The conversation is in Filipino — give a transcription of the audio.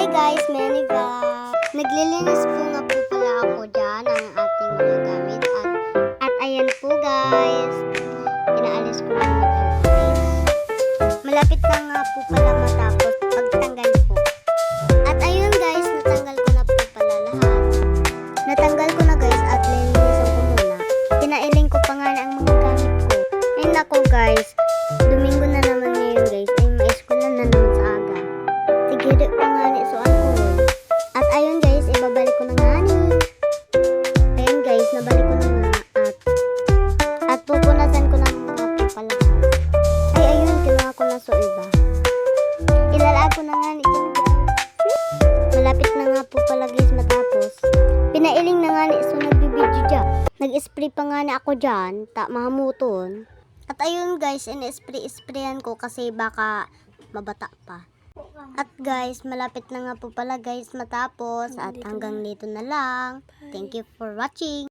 Hi guys, Manny Vlog. Naglilinis po nga po pala ako dyan ng ating mga gamit. At, at ayan po guys, inaalis ko na toothpaste. Malapit na nga po pala matapos pagtanggal po. At ayun guys, natanggal ko na po pala lahat. Natanggal ko na guys at lilinisan ko muna. Pinailing ko pa nga na ang mga gamit ko. Ay nako guys, Domingo na naman ngayon guys. Ay ma-school na naman sa aga. Tigiri Nabalik ko na nga. At, at pupunasan ko na mga pala. Ay ayun, kinuha ko na so iba. Ilalaan ko na nga ni. Malapit na nga po pala guys matapos. Pinailing na nga ni so nagbibidyo dyan. Nag-spray pa nga na ako dyan, ta mahamuton. At ayun guys, in-spray-sprayan ko kasi baka mabata pa. At guys, malapit na nga po pala guys matapos at hanggang dito na lang. Thank you for watching.